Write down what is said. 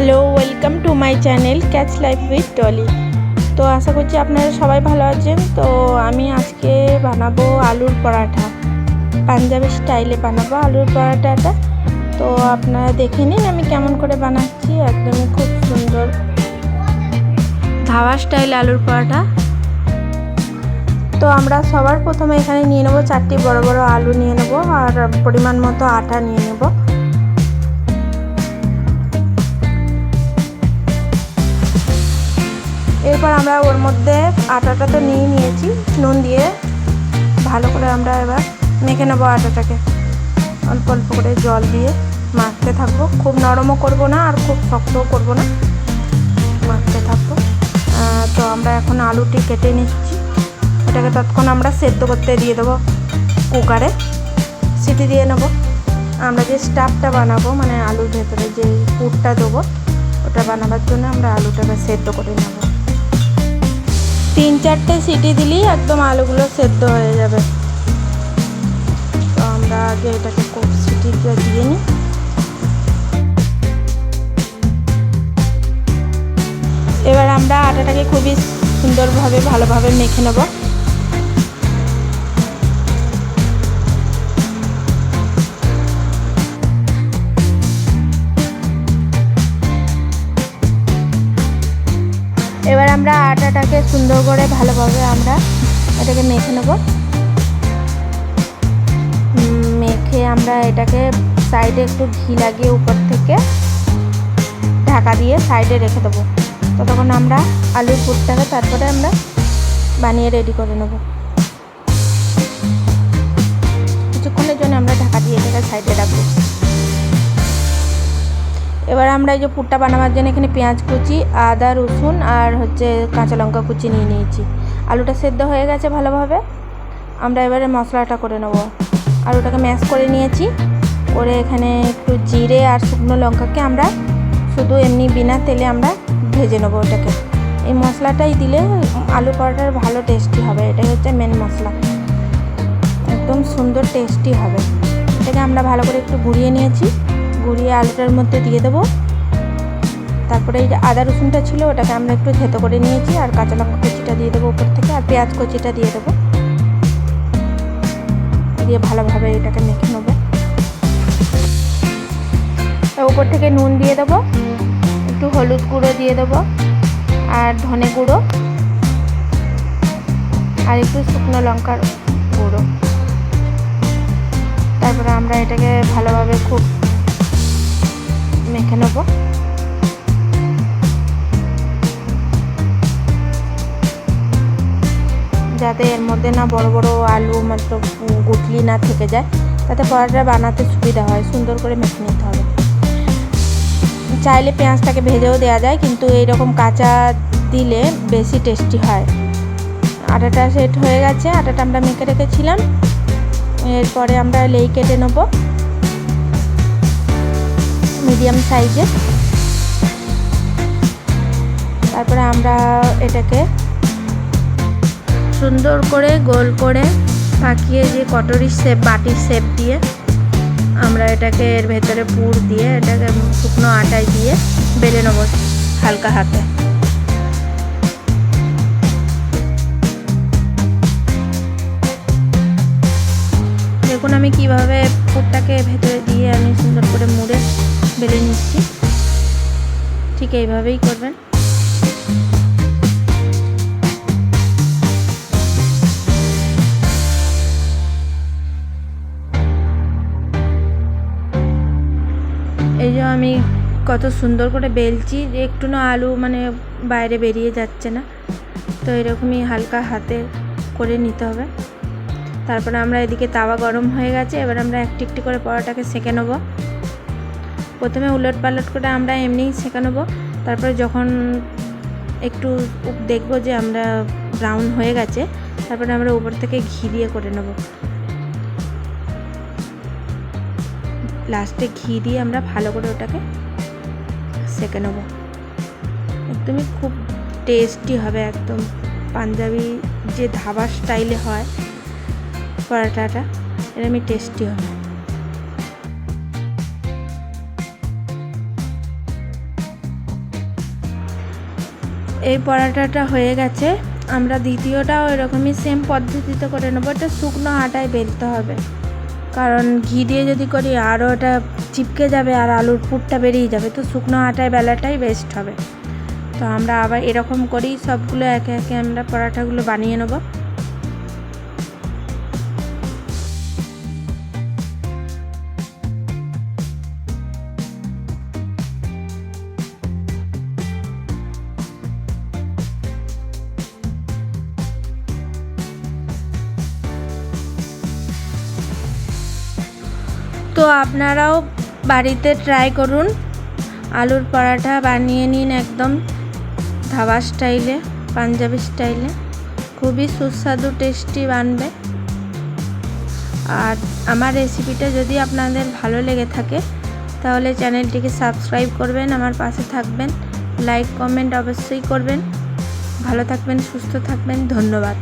Hello welcome to my channel catch life with Tolly তো আশা করছি আপনারা সবাই ভালো আছেন। তো আমি আজকে বানাবো আলুর পরাঠা। পাঞ্জাবি স্টাইলে বানাবো আলুর পরাঠাটা। তো আপনারা দেখে নিন আমি কেমন করে বানাচ্ছি। একদমই খুব সুন্দর। ধাবা স্টাইল আলুর পরাঠা। তো আমরা সবার প্রথমে এখানে নিয়ে নেব চারটি বড় বড় আলু নিয়ে নেব। আর পরিমাণ মতো আটা নিয়ে নেব। এরপর আমরা ওর মধ্যে আটাটা তো নিয়ে নিয়েছি, নুন দিয়ে ভালো করে আমরা এবার মেখে নেব আটাটাকে। অল্প অল্প করে জল দিয়ে মাখতে থাকব। খুব নরমও করব না আর খুব শক্তও করব না। মাখতে থাকব। তো আমরা এখন আলুটি কেটে নিচ্ছি। এটাকে তৎক্ষণ আমরা সেদ্ধ করতে দিয়ে দেবো কুকারে। সিটি দিয়ে নেব। আমরা যে স্টাফটা বানাবো মানে আলুর ভেতরে যে পুরটা দেবো, ওটা বানাবার জন্য আমরা আলুটাকে সেদ্ধ করে নেব। তিন চারটে সিটি দিলেই একদম আলুগুলো সেদ্ধ হয়ে যাবে। তো আমরা আগে এটাকে খুব সিটিটা দিয়ে নিই। এবার আমরা আটাটাকে খুবই সুন্দরভাবে, ভালোভাবে মেখে নেব। আটাটাকে সুন্দর করে ভালোভাবে আমরা এটাকে মেখে নেব। মেখে আমরা এটাকে সাইডে একটু ঘি লাগিয়ে উপর থেকে ঢাকা দিয়ে সাইডে রেখে দেবো। ততক্ষণ আমরা আলুর পুরটাকে তারপরে আমরা বানিয়ে রেডি করে নেব। কিছুক্ষণের জন্য আমরা ঢাকা দিয়ে এটাকে সাইডে রাখব। এবার আমরা এই যে পুরটা বানাবার জন্য এখানে পেঁয়াজ কুচি, আদা, রসুন আর হচ্ছে কাঁচা লঙ্কা কুচি নিয়ে নিয়েছি। আলুটা সেদ্ধ হয়ে গেছে ভালোভাবে। আমরা এবারে মশলাটা করে নেব। আলুটাকে ম্যাশ করে নিয়েছি। করে এখানে একটু জিরে আর শুকনো লঙ্কাকে আমরা শুধু এমনি বিনা তেলে আমরা ভেজে নেব ওটাকে। এই মশলাটাই দিলে আলু পরোটার ভালো টেস্টি হবে। এটাই হচ্ছে মেন মশলা। একদম সুন্দর টেস্টি হবে। এটাকে আমরা ভালো করে একটু ঘুরিয়ে নিয়েছি। গুঁড়িয়ে আলুটার মধ্যে দিয়ে দেবো। তারপরে এই যে আদা রসুনটা ছিল, ওটাকে আমরা একটু থেতো করে নিয়েছি, আর কাঁচা লঙ্কা কুচিটা দিয়ে দেবো উপর থেকে, আর পেঁয়াজ কুচিটা দিয়ে দেবো। দিয়ে ভালোভাবে এটাকে মেখে নেব। উপর থেকে নুন দিয়ে দেবো, একটু হলুদ গুঁড়ো দিয়ে দেবো, আর ধনে গুঁড়ো, আর একটু শুকনো লঙ্কার গুঁড়ো। তারপরে আমরা এটাকে ভালোভাবে খুব মেখে নেব। যাতে এর মধ্যে না বড় বড় আলু মাত্র গুটলি না থেকে যায়, তাতে পরোটা বানাতে সুবিধা হয়, সুন্দর করে মেখে নিতে হবে। চাইলে পেঁয়াজটাকে ভেজেও দেওয়া যায়, কিন্তু এইরকম কাঁচা দিলে বেশি টেস্টি হয়। আটাটা সেট হয়ে গেছে, আটাটা আমরা মেখে রেখেছিলাম। এরপরে আমরা লেই কেটে নেব। মিডিয়াম সাইজে তারপরে আমরা এটাকে সুন্দর করে গোল করে পাকিয়ে যে কটরির শেপ বাটির শেপ দিয়ে আমরা এটাকে এর ভেতরে পুর দিয়ে এটাকে শুকনো আটায় দিয়ে বেলে নেব হালকা হাতে। দেখুন আমি কীভাবে পুরটাকে ভেতরে ঠিক এইভাবেই করবেন। এই যে আমি কত সুন্দর করে বেলছি একটু না আলু মানে বাইরে বেরিয়ে যাচ্ছে না। তো এরকমই হালকা হাতে করে নিতে হবে। তারপরে আমরা এদিকে তাওয়া গরম হয়ে গেছে, এবার আমরা একটি একটি করে পরোটাকে সেঁকে নেব। প্রথমে উলট পালট করে আমরা এমনিই সেঁকে নেব তারপরে যখন একটু দেখব যে আমরা ব্রাউন হয়ে গেছে, তারপরে আমরা উপর থেকে ঘি দিয়ে করে নেব। লাস্টে ঘি দিয়ে আমরা ভালো করে ওটাকে সেঁকে নেব। একদমই খুব টেস্টি হবে একদম। পাঞ্জাবি যে ধাবা স্টাইলে হয়, পরোটাটা এরমই টেস্টি হবে। এই পরাটাটা হয়ে গেছে। আমরা দ্বিতীয়টাও এরকমই সেম পদ্ধতিতে করে নেব, এটা শুকনো আটায় বেলতে হবে। কারণ ঘি দিয়ে যদি করি আরও ওটা চিপকে যাবে আর আলুর পুরটা বেরিয়ে যাবে, তো শুকনো আটায় বেলাটাই বেস্ট হবে। তো আমরা আবার এরকম করেই সবগুলো একে একে আমরা পরাঠাগুলো বানিয়ে নেব। আপনারাও বাড়িতে ট্রাই করুন। আলুর পরাঠা বানিয়ে নিন একদম ধাবা স্টাইলে পাঞ্জাবি স্টাইলে খুবই সুস্বাদু টেস্টি বানবে। আর আমার রেসিপিটা যদি আপনাদের ভালো লেগে থাকে, তাহলে চ্যানেলটিকে সাবস্ক্রাইব করবেন, আমার পাশে থাকবেন। লাইক কমেন্ট অবশ্যই করবেন। ভালো থাকবেন, সুস্থ থাকবেন। ধন্যবাদ।